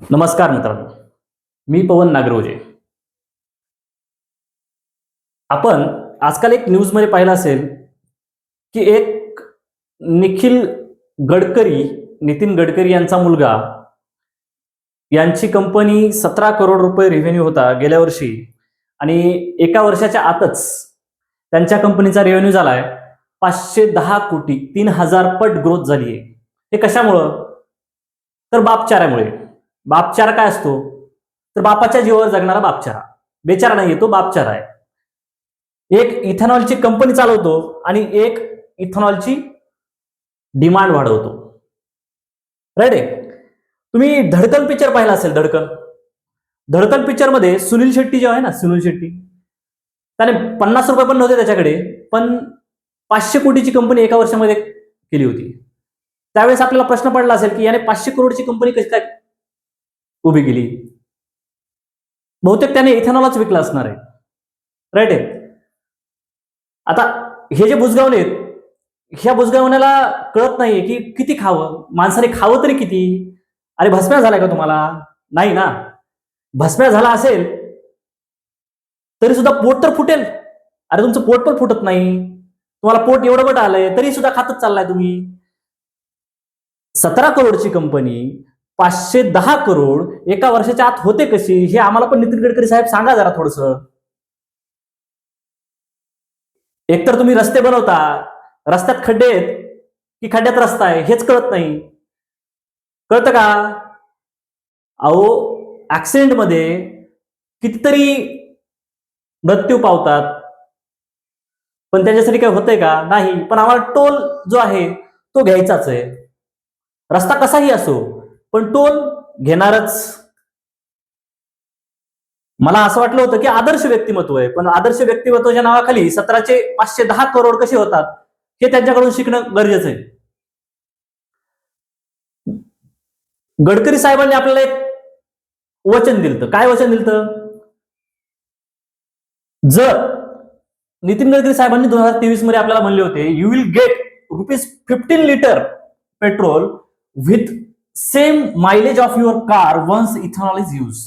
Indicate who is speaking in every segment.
Speaker 1: नमस्कार मित्रांनो. मी पवन नागरोजे. आपण आजकाल एक न्यूजमध्ये पाहिलं असेल की एक निखिल गडकरी नितीन गडकरी यांचा मुलगा यांची कंपनी सतरा करोड रुपये रेव्हेन्यू होता गेल्या वर्षी आणि एका वर्षाच्या आतच त्यांच्या कंपनीचा रेव्हेन्यू झालाय पाचशे दहा कोटी तीन हजार पट ग्रोथ झाली आहे हे कशामुळं? तर बापचारामुळे बापचारा काय असतो? तर बापाच्या जीवावर जगणारा बापचारा. बेचारा नाही तो बापचारा आहे. एक इथेनॉलची कंपनी चालवतो आणि एक इथेनॉलची डिमांड वाढवतो. राईट आहे? तुम्ही धडकन पिक्चर पाहिला असेल धडकन. धडकन पिक्चरमध्ये सुनील शेट्टी जो आहे ना सुनील शेट्टी त्याने पन्नास रुपये पण नव्हते त्याच्याकडे पण पाचशे कोटीची कंपनी एका वर्षामध्ये केली होती. त्यावेळेस आपल्याला प्रश्न पडला असेल की याने पाचशे करोडची कंपनी कशी काय उभी केली बहुतेक त्याने इथेनॉलच विकला असणार आहे. राईट आहे? आता हे जे बुजगावणे आहेत ह्या बुजगावण्याला कळत नाहीये की किती खावं. माणसाने खावं तरी किती? अरे भस्म्या झालाय का तुम्हाला? नाही ना. भस्म्या झाला असेल तरी सुद्धा पोट तर फुटेल. अरे तुमचं पोट पण फुटत नाही. तुम्हाला पोट एवढं बट आलंय तरी सुद्धा खातच चाललाय तुम्ही. सतरा करोडची कंपनी पाचशे दहा करोड एका वर्षाच्या आत होते कशी? हे आम्हाला पण नितीन गडकरी साहेब सांगा जरा थोडस. एकतर तुम्ही रस्ते बनवता रस्त्यात खड्डे आहेत की खड्ड्यात रस्ता आहे हेच कळत नाही. कळतं का? अहो ऍक्सिडेंटमध्ये कितीतरी मृत्यू पावतात. पण त्याच्यासाठी काय होतंय का? नाही पण आम्हाला टोल जो आहे तो घ्यायचाच आहे. रस्ता कसाही असो पण टोल घेणारच. मला असं वाटलं होतं की आदर्श व्यक्तिमत्व आहे पण आदर्श व्यक्तिमत्वाच्या नावाखाली सतराचे पाचशे दहा करोड कसे होतात हे त्यांच्याकडून शिकणं गरजेचं आहे. गडकरी साहेबांनी आपल्याला एक वचन दिलं काय वचन दिलं जर नितीन गडकरी साहेबांनी दोन हजार तेवीसमध्ये आपल्याला म्हणले होते you will get rupees fifteen litre petrol with same mileage of your car once ethanol is use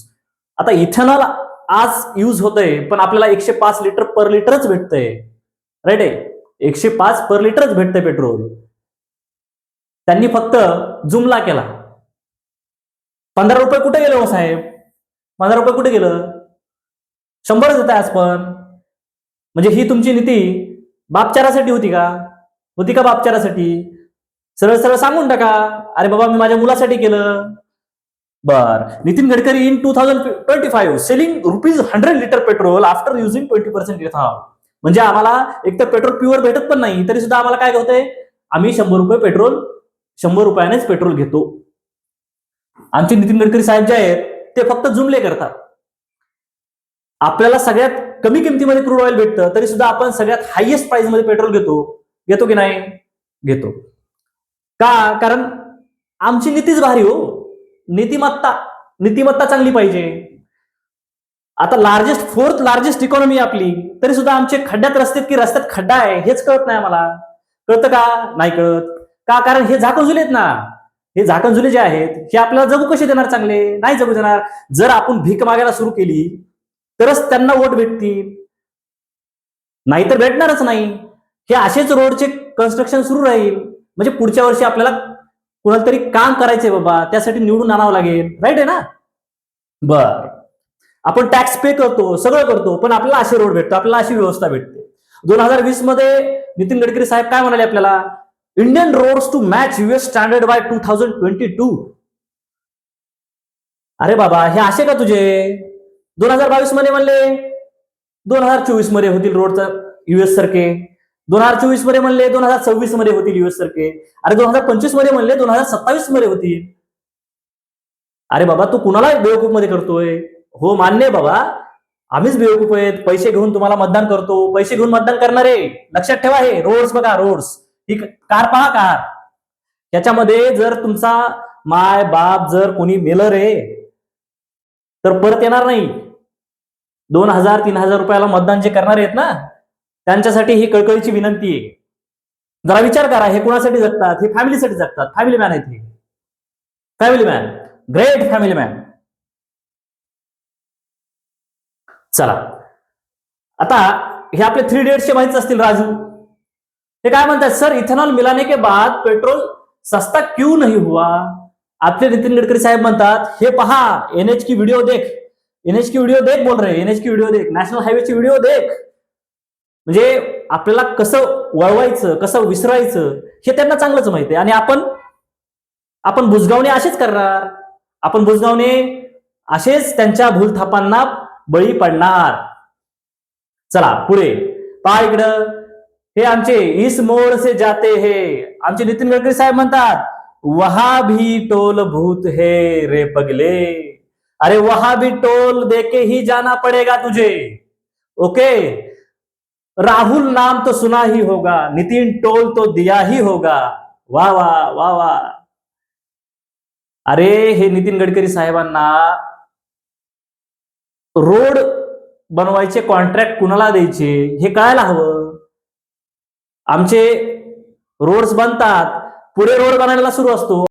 Speaker 1: आता इथेनॉल आज यूज होतंय पण आपल्याला एकशे पाच लिटर पर लिटरच भेटतंय. राईट आहे? एकशे पाच पर लिटरच भेटतंय पेट्रोल त्यांनी फक्त जुमला केला. पंधरा रुपये कुठे गेले हो साहेब? पंधरा रुपये कुठे गेलं? शंभरच येत आज पण. म्हणजे ही तुमची नीती बापचारासाठी होती का? होती का बापचारासाठी? सरळ सरळ सांगून टाका. अरे बाबा मी माझ्या मुलासाठी केलं. बर. Nitin Gadkari in two thousand twenty five selling rupees hundred litre petrol after using twenty percent ethanol म्हणजे आम्हाला एक तर पेट्रोल प्युअर भेटत पण नाही तरी सुद्धा आम्हाला काय होतंय? आम्ही शंभर रुपये पेट्रोल शंभर रुपयानेच पेट्रोल घेतो. आमचे नितीन गडकरी साहेब जे आहेत ते फक्त जुमले करतात. आपल्याला सगळ्यात कमी किमतीमध्ये क्रूड ऑइल भेटतं तरी सुद्धा आपण सगळ्यात हायएस्ट प्राइसमध्ये पेट्रोल घेतो. घेतो की नाही? घेतो. का? कारण आमची नीतीच भारी हो. नीतिमत्ता नीतिमत्ता चांगली पाहिजे. आता लार्जेस्ट फोर्थ लार्जेस्ट इकॉनॉमी आपली. तरी सुद्धा आमचे खड्ड्यात रस्त्यात की रस्त्यात खड्डा आहे हेच कळत नाही आम्हाला. कळतं का? नाही कळत. का? कारण हे झाकण आहेत ना. हे झाकण जे आहेत हे आपल्याला जगू कसे देणार चांगले? नाही जगू देणार. जर आपण भीक मागायला सुरू केली तरच त्यांना वोट भेटतील. नाहीतर भेटणारच नाही. हे असेच रोडचे कन्स्ट्रक्शन सुरू राहील. म्हणजे पुढच्या वर्षी आपल्याला कुणाला तरी काम करायचंय बाबा त्यासाठी निवडून आणावं लागेल. राईट आहे ना? बर. आपण टॅक्स पे करतो सगळं करतो पण आपल्याला असे रोड भेटतो आपल्याला अशी व्यवस्था भेटते. दोन हजार वीसमध्ये नितीन गडकरी साहेब काय म्हणाले आपल्याला? Indian roads to match US standard by two thousand twenty two अरे बाबा हे असे का तुझे? दोन हजार बावीसमध्ये म्हणले. दोन हजार चोवीसमध्ये होतील रोडचा युएस सारखे. दोन हजार चोवीसमध्ये म्हणले दोन हजार सव्वीसमध्ये होतील युएस सारखे अरे दोन हजार पंचवीसमध्ये म्हणले दोन हजार सत्तावीसमध्ये होतील. अरे बाबा तू कुणाला बेवकूफमध्ये करतोय? हो मान्य आहे बाबा. आम्हीच बेवकूफ आहेत. पैसे घेऊन तुम्हाला मतदान करतो. पैसे घेऊन मतदान करणारे लक्षात ठेवा हे. रोड्स बघा रोड्स. ही कार पहा कार. त्याच्यामध्ये जर तुमचा माय बाप जर कोणी मेलं रे तर परत येणार नाही. दोन हजार तीन हजार रुपयाला मतदान जे करणारे आहेत ना त्यांच्यासाठी ही कळकळीची विनंती आहे. जरा विचार करा हे कोणासाठी जगतात? हे फॅमिलीसाठी जगतात. फॅमिली मॅन आहेत हे. Family man great family man चला. आता हे आपले थ्री डेट्सचे माहीत असतील राजू. ते काय म्हणतात? सर इथेनॉल मिलाने के बाद पेट्रोल सस्ता क्यू नाही हुआ? आपले नितीन गडकरी साहेब म्हणतात हे पहा एनएच की व्हिडिओ देख. एनएच की व्हिडिओ देख बोल रहे. एनएच की व्हिडिओ देख. नॅशनल हायवेची व्हिडिओ देख. म्हणजे आपल्याला कसं वळवायचं कसं विसरायचं हे त्यांना चांगलंच माहिती आहे. आणि आपण आपण बुजगावणे असेच करणार. आपण बुजगावणे असेच त्यांच्या भूलथापांना बळी पडणार. चला पुढे. पहा इकडं. हे आमचे इस मोड से जाते हे. आमचे नितीन गडकरी साहेब म्हणतात वहा भी टोल भूत हे रे पगले. अरे वहा भी टोल देके ही जाना पड़ेगा तुझे. ओके? राहुल नाम तो सुना ही होगा नितिन टोल तो दिया ही होगा। वा वा वा वा। अरे हे नितीन गडकरी साहेबांना रोड बनवायचे कॉन्ट्रॅक्ट कुणाला द्यायचे? हे कळायला हवं. आमचे रोड्स बनतात. पुढे रोड बनायला सुरू असतो.